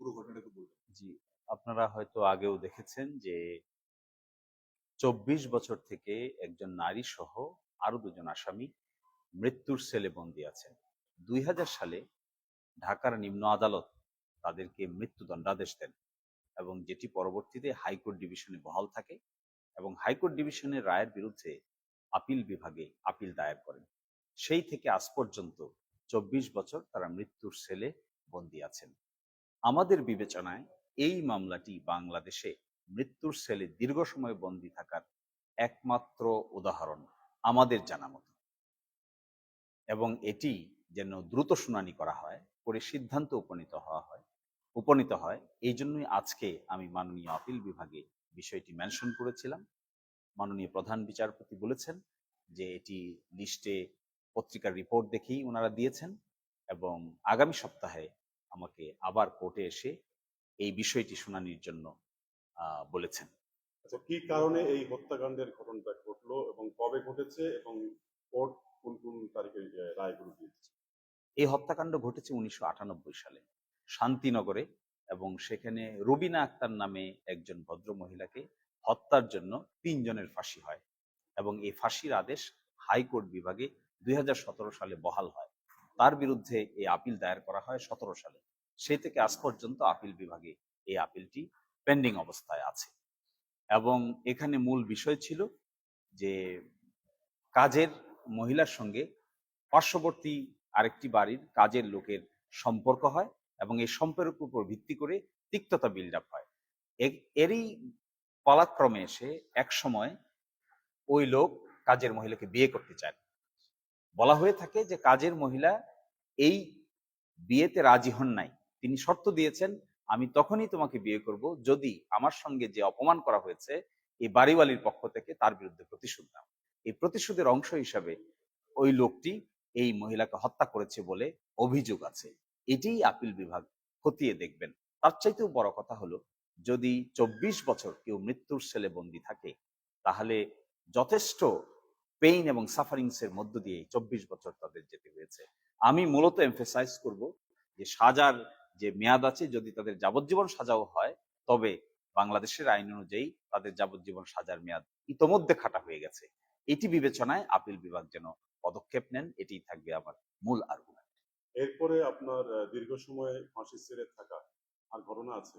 পুরো ঘটনাটা বলবেন। জি, আপনারা হয়তো আগেও দেখেছেন যে চব্বিশ বছর থেকে একজন নারী সহ আরও দুজন আসামি মৃত্যুর সেলে বন্দী আছেন। দুই সালে ঢাকার নিম্ন আদালত তাদেরকে মৃত্যুদণ্ডাদেশ দেন এবং যেটি পরবর্তীতে হাইকোর্ট ডিভিশনে বহাল থাকে এবং হাইকোর্ট ডিভিশনের রায়ের বিরুদ্ধে আপিল বিভাগে আপিল দায়ের করেন। সেই থেকে আজ পর্যন্ত চব্বিশ বছর তারা মৃত্যুর সেলে বন্দী আছেন। আমাদের বিবেচনায় এই মামলাটি বাংলাদেশে মৃত্যুর সেলে দীর্ঘ সময় বন্দী থাকার একমাত্র উদাহরণ আমাদের জানা মতো। এবং এটি যেন দ্রুত শুনানি করা হয়, করে সিদ্ধান্ত উপনীত হওয়া হয়, উপনীত হয়, এই জন্যই আজকে আমি মাননীয় আপিল বিভাগে বিষয়টি মেনশন করেছিলাম। মাননীয় প্রধান বিচারপতি বলেছেন যে এটি লিস্টে পত্রিকার রিপোর্ট দেখেই ওনারা দিয়েছেন এবং আগামী সপ্তাহে আমাকে আবার কোর্টে এসে এই বিষয়টি শুনানির জন্য বলেছেন। আচ্ছা কি কারণে এই হত্যাকাণ্ডের ঘটনাটা ঘটলো এবং কবে ঘটেছে এবং কোর্ট কোন কোন তারিখে রায়গুলো দিয়েছে? এই হত্যাকাণ্ড ঘটেছে উনিশশো সালে শান্তিনগরে এবং সেখানে রুবিনা আক্তার নামে একজন ভদ্র মহিলাকে হত্যার জন্য তিনজনের ফাঁসি হয় এবং এই ফাঁসির আদেশ হাইকোর্ট বিভাগে দুই হাজার সতেরো সালে বহাল হয়। তার বিরুদ্ধে এই আপিল দায়ের করা হয় সতেরো সালে। সেই থেকে আজ পর্যন্ত আপিল বিভাগে এই আপিলটি পেন্ডিং অবস্থায় আছে। এবং এখানে মূল বিষয় ছিল যে কাজের মহিলার সঙ্গে পার্শ্ববর্তী আরেকটি বাড়ির কাজের লোকের সম্পর্ক হয় এবং এই সম্পর্কের উপর ভিত্তি করে তিক্ততা বিল্ড আপ হয়। এরই পালাক্রমে এসে এক সময় ওই লোক কাজের মহিলাকে বিয়ে করতে চান বলা হয়ে থাকে যে কাজের মহিলা এই বিয়েতে রাজি হন নাই। তিনি শর্ত দিয়েছেন, আমি তখনই তোমাকে বিয়ে করব যদি আমার সঙ্গে যে অপমান করা হয়েছে এই বাড়িওয়ালির পক্ষ থেকে তার বিরুদ্ধে প্রতিশোধ নাও। এই প্রতিশোধের অংশ হিসাবে ওই লোকটি এই মহিলাকে হত্যা করেছে বলে অভিযোগ আছে। এটিই আপিল বিভাগ খতিয়ে দেখবেন। তার চাইতেও বড় কথা হলো, যদি চব্বিশ বছর কেউ মৃত্যুর সেলে বন্দী থাকে, তাহলে যথেষ্ট পেইন এবং সাফারিংস এর মধ্য দিয়ে চব্বিশ বছর তাদের যেতে হয়েছে। আমি মূলত এমফেসাইজ করব যে সাজার যে মেয়াদ আছে যদি তাদের যাবজ্জীবন সাজাও হয় তবে বাংলাদেশের আইন অনুযায়ী তাদের যাবজ্জীবন সাজার মেয়াদ ইতোমধ্যে খাটা হয়ে গেছে। এটি বিবেচনায় আপিল বিভাগ যেন পদক্ষেপ নেন এটিই থাকবে আমার মূল আর্গুমেন্ট এরপরে আপনার দীর্ঘ সময় ফাঁসি ছেড়ে থাকা আর ঘটনা আছে?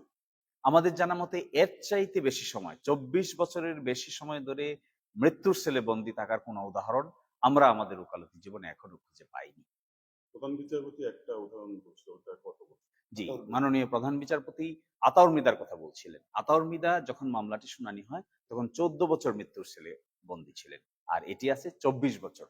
আমাদের জানা মতে এর চাইতে বেশি সময় চব্বিশ বছরের বেশি সময় ধরে মৃত্যুর সেলে বন্দী থাকার কোনো উদাহরণ আমরা আমাদের ওকালতি জীবনে এখনও খুঁজে পাইনি। প্রধান বিচারপতি একটা উদাহরণ বলছে ওটা কত বছর? জি। মাননীয় প্রধান বিচারপতি আতাউর মিদার কথা বলছিলেন। আতাউর মিদা যখন মামলাটি শুনানি হয়, তখন চোদ্দ বছর মৃত্যুর ছেলে বন্দী ছিলেন। আর এটি আছে চব্বিশ বছর।